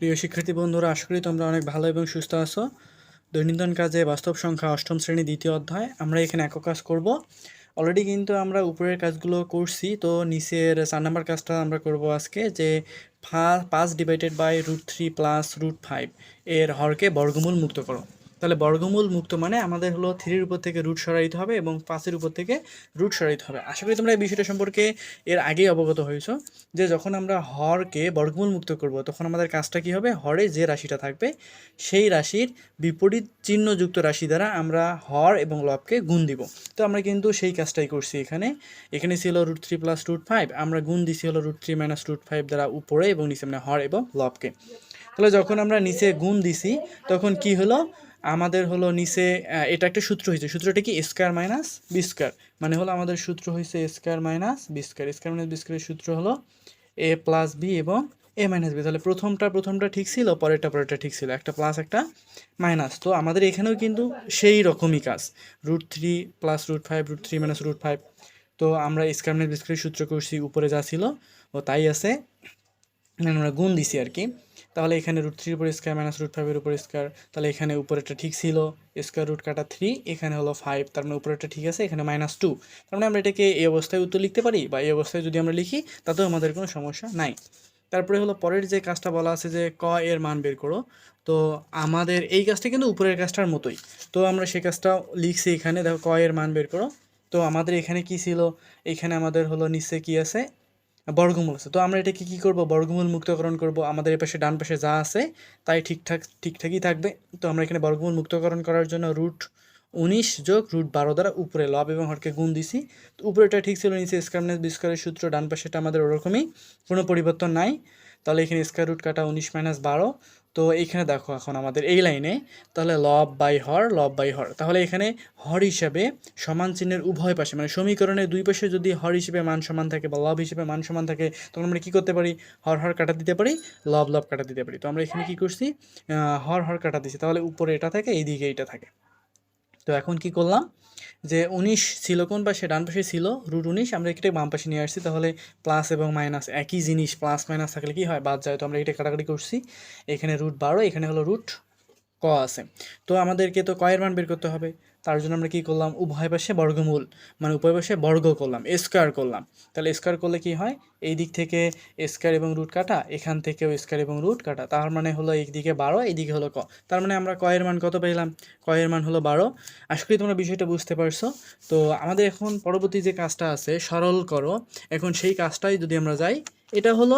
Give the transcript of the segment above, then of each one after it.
প্রিয় শিক্ষার্থী বন্ধুরা, আশা করি তোমরা অনেক ভালো এবং সুস্থ আছো। দৈনন্দিন কাজে বাস্তব সংখ্যা অষ্টম শ্রেণি দ্বিতীয় অধ্যায়, আমরা এখানে একক কাজ করব। অলরেডি কিন্তু আমরা উপরের কাজগুলো করছি, তো নিচের চার নাম্বার কাজটা আমরা করব আজকে, যে পাঁচ divided by root three plus root five এর হরকে বর্গমূল মুক্ত করো। তাহলে বর্গমূল মুক্ত মানে আমাদের হলো থ্রির উপর থেকে রুট সরাইতে হবে এবং পাঁচের উপর থেকে রুট সরাইতে হবে। আশা করি তোমরা এই বিষয়টা সম্পর্কে এর আগেই অবগত হয়েছো যে যখন আমরা হরকে বর্গমূল মুক্ত করব, তখন আমাদের কাজটা কি হবে? হরে যে রাশিটা থাকবে, সেই রাশির বিপরীত চিহ্নযুক্ত রাশি দ্বারা আমরা হর এবং লবকে গুণ দিব। তো আমরা কিন্তু সেই কাজটাই করছি এখানে। এখানে ছিল root three plus root five, আমরা গুণ দিছি হলো root three minus root five দ্বারা উপরে এবং নিচে মানে হর এবং লবকে। তাহলে যখন আমরা নিচে গুণ দিছি, তখন কি হলো? আমাদের হলো নিচে এটা একটা সূত্র হয়েছে। সূত্রটা কি? স্কোয়ার মাইনাস বি স্কোয়ার মানে হলো আমাদের সূত্র হয়েছে square minus B square square minus B স্কোয়ারের সূত্র হলো এ প্লাস বি এবং এ মাইনাস বি তাহলে প্রথমটা প্রথমটা ঠিক ছিল, পরেরটা পরেরটা ঠিক ছিল। একটা প্লাস একটা মাইনাস তো আমাদের এখানেও কিন্তু সেই রকমই কাজ। Root three plus root five root three minus root five তো আমরা স্কোয়ার মাইনাস বি স্কোয়ারের সূত্র করছি, উপরে যা ছিল, ও তাই আছে। আমরা গুণ দিছি আর কি। তাহলে এখানে রুট থ্রির উপর স্কোয়ার মাইনাস রুট ফাইভের উপর স্কোয়ার তাহলে এখানে উপরেরটা ঠিক ছিল। স্কোয়ার রুট কাটা থ্রি এখানে হলো ফাইভ তার মানে উপরেরটা ঠিক আছে, এখানে মাইনাস টু তার মানে আমরা এটাকে এই অবস্থায় উত্তর লিখতে পারি বা এই অবস্থায় যদি আমরা লিখি, তাতেও আমাদের কোনো সমস্যা নাই। তারপরে হলো পরের যে কাজটা বলা আছে যে ক এর মান বের করো, তো আমাদের এই কাজটা কিন্তু উপরের কাজটার মতোই। তো আমরা সেই কাজটা লিখছি এখানে, দেখো ক এর মান বের করো। তো আমাদের এখানে কি ছিল? এখানে আমাদের হলো নিচে কি আছে? বর্গমূল আছে। তো আমরা এটাকে কী করব? বর্গমূল মুক্তকরণ করব। আমাদের এ পাশে ডান পাশে যা আছে, তাই ঠিকঠাক, ঠিকঠাকই থাকবে। তো আমরা এখানে বর্গমূল মুক্তকরণ করার জন্য রুট উনিশ যোগ রুট বারো দ্বারা উপরে লব এবং হরকে গুণ দিছি। তো উপরেটা ঠিক ছিল, নিচে স্কারনেস বিস্কারের সূত্র, ডান পাশেটা আমাদের ওরকমই, কোনো পরিবর্তন নাই। তাহলে এখানে স্কোয়ার রুট কাটা উনিশ মাইনাস বারো। তো এইখানে দেখো এখন আমাদের এই লাইনে, তাহলে লব বাই হর, লব বাই হর। তাহলে এখানে হর হিসাবে সমান চিহ্নের উভয় পাশে মানে সমীকরণের দুই পাশে যদি হর হিসেবে মান সমান থাকে বা লব হিসেবে মান সমান থাকে, তখন আমরা কী করতে পারি? হর হর কাটা দিতে পারি, লব লব কাটা দিতে পারি। তো আমরা এখানে কী করছি? হর হর কাটা দিছি। তাহলে উপরে এটা থাকে, এইদিকে এটা থাকে। তো এখন কি করলাম? যে উনিশ ছিল কোন পাশে? ডান পাশে ছিল। রুট উনিশ। আমরা এটা বাম পাশে নিয়ে আসছি। তাহলে প্লাস এবং মাইনাস একই জিনিস। প্লাস মাইনাস থাকলে কি হয়? বাদ যায়। তো আমরা এটা কাটাকাটি করছি। এখানে রুট বারো, এখানে হলো রুট ক আছে। তো আমাদেরকে তো কয়ের মান বের করতে হবে? তার জন্য আমরা কি করলাম? উভয় পাশে বর্গমূল মানে উভয় পাশে বর্গ করলাম স্কোয়ার করলাম। তাহলে স্কোয়ার করলে কি হয়? এই দিক থেকে স্কোয়ার এবং রুট কাটা, এখান থেকেও স্কোয়ার এবং রুট কাটা। তার মানে হলো এইদিকে বারো এইদিকে হলো ক। তার মানে আমরা কয়ের মান কত পেলাম? কয়ের মান হলো বারো। আশা করি তোমরা বিষয়টা বুঝতে পারছ। তো আমাদের এখন পরবর্তী যে কাজটা আছে, সরল করো। এখন সেই কাজটাই যদি আমরা যাই, এটা হলো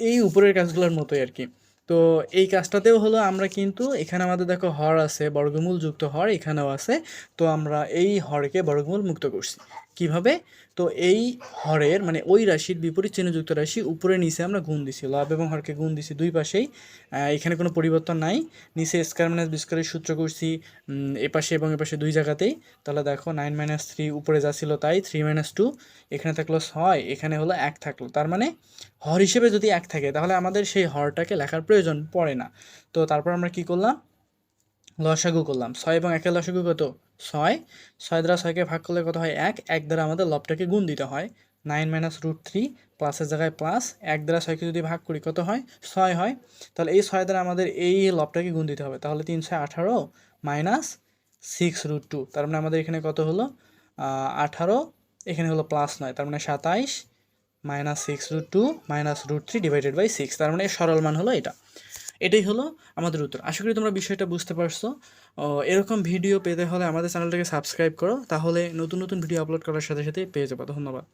এই উপরের কাজগুলোর মতোই আর কি। তো এই কাজটাতেও হলো আমরা কিন্তু এখানে আমাদের দেখো হর আছে বর্গমূল যুক্ত হর এখানেও আছে। তো আমরা এই হরকে বর্গমূল মুক্ত করছি। কীভাবে? তো এই হরের মানে ওই রাশির বিপরীত চিহ্নযুক্ত রাশি উপরে নিচে আমরা গুণ দিছি। লব এবং হরকে গুণ দিছি দুই পাশেই। এখানে কোনো পরিবর্তন নাই। নিচে স্কোয়ার মাইনাস বি স্কোয়ারের সূত্র করছি উম, এ পাশে এবং এ পাশে দুই জায়গাতেই। তাহলে দেখো নাইন মাইনাস থ্রি উপরে যা ছিল তাই থ্রি মাইনাস টু এখানে থাকল ছয় এখানে হলো এক থাকল। তার মানে হর হিসেবে যদি এক থাকে, তাহলে আমাদের সেই হরটাকে লেখার প্রয়োজন পড়ে না। তো তারপর আমরা কি করলাম? লসাগু করলাম। ছয় এবং একের লসাগু কত? ছয়। ছয় দ্বারা ছয়কে ভাগ করলে কত হয়? এক। এক দ্বারা আমাদের লবটাকে গুণ দিতে হয়। নাইন মাইনাস রুট থ্রি প্লাসের জায়গায় প্লাস। এক দ্বারা ছয়কে যদি ভাগ করি, কত হয়? ছয় হয়। তাহলে এই ছয় দ্বারা আমাদের এই লবটাকে গুণ দিতে হবে। তাহলে তিনশো আঠারো মাইনাস সিক্স রুট টু। তার মানে আমাদের এখানে কত হলো? আঠারো। এখানে হলো প্লাস নয়। তার মানে সাতাইশ minus six root two minus root three divided by six তার মানে সরল মান হলো এটা। এটাই হলো আমাদের উত্তর। আশা করি তোমরা বিষয়টা বুঝতে পারছ। এরকম ভিডিও পেতে হলে আমাদের চ্যানেলটাকে সাবস্ক্রাইব করো। তাহলে নতুন নতুন ভিডিও আপলোড করার সাথে সাথে পেয়ে যাব। ধন্যবাদ।